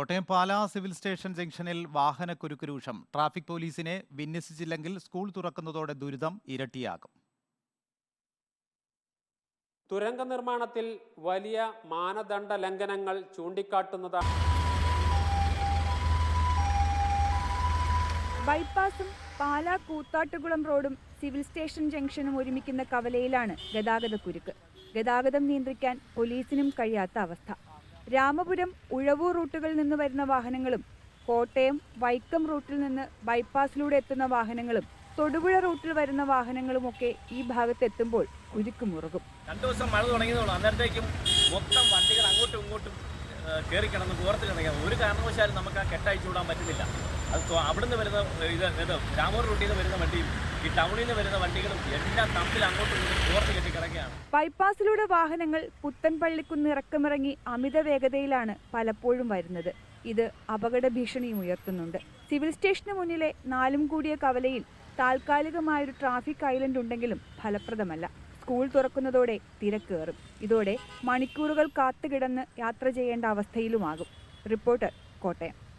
Kottayam Pala civil station ജംഗ്ഷനിൽ വാഹനക്കുരുക്ക് രൂക്ഷം traffic പോലീസിനെ വിന്യസിച്ചില്ലെങ്കിൽ സ്കൂൾ തുറക്കുന്നതോടെ ദുരിതം ഇരട്ടിയാകും. തുരങ്ക നിർമ്മാണത്തിൽ വലിയ മാനദണ്ഡ ലംഘനങ്ങൾ ചൂണ്ടിക്കാട്ടുന്നതാണ് ബൈപ്പാസും പാലാ കൂത്താട്ടുകുളം റോഡും സിവിൽ സ്റ്റേഷൻ ജംഗ്ഷനും ഒരുമിക്കുന്ന കവലയിലാണ് ഗതാഗതക്കുരുക്ക് ഗതാഗതം നിയന്ത്രിക്കാൻ പോലീസിനും കഴിയാത്ത അവസ്ഥ. രാമപുരം ഉഴവൂർ റൂട്ടുകളിൽ നിന്ന് വരുന്ന വാഹനങ്ങളും കോട്ടയം വൈക്കം റൂട്ടിൽ നിന്ന് ബൈപ്പാസിലൂടെ എത്തുന്ന വാഹനങ്ങളും തൊടുപുഴ റൂട്ടിൽ വരുന്ന വാഹനങ്ങളുമൊക്കെ ഈ ഭാഗത്തെത്തുമ്പോൾ കുരുക്ക് മുറുകും രണ്ടു ദിവസം മഴ തുടങ്ങിയതുള്ളൂ അന്നേരത്തേക്കും മൊത്തം വണ്ടികൾ അങ്ങോട്ടും ഇങ്ങോട്ടും കയറി കിടന്ന് പുറത്ത് കിടക്കുക ഒരു കാരണവശാലും നമുക്ക് ആ കെട്ടയച്ചു വിടാൻ പറ്റുന്നില്ല. അത് അവിടുന്ന് വരുന്ന ഇത് രാമൂർ റൂട്ടിൽ നിന്ന് വരുന്ന വണ്ടിയും ഈ ടൗണിൽ നിന്ന് എല്ലാം ബൈപ്പാസിലൂടെ വാഹനങ്ങൾ പുത്തൻപള്ളിക്കുന്ന് ഇറക്കമിറങ്ങി അമിത വേഗതയിലാണ് പലപ്പോഴും വരുന്നത്. ഇത് അപകട ഭീഷണിയും ഉയർത്തുന്നുണ്ട്. സിവിൽ സ്റ്റേഷന് മുന്നിലെ നാലും കൂടിയ കവലയിൽ താൽക്കാലികമായൊരു ട്രാഫിക് ഐലൻഡ് ഉണ്ടെങ്കിലും ഫലപ്രദമല്ല. സ്കൂൾ തുറക്കുന്നതോടെ തിരക്കേറും ഇതോടെ മണിക്കൂറുകൾ കാത്തുകിടന്ന് യാത്ര ചെയ്യേണ്ട അവസ്ഥയിലുമാകും. റിപ്പോർട്ടർ കോട്ടയം.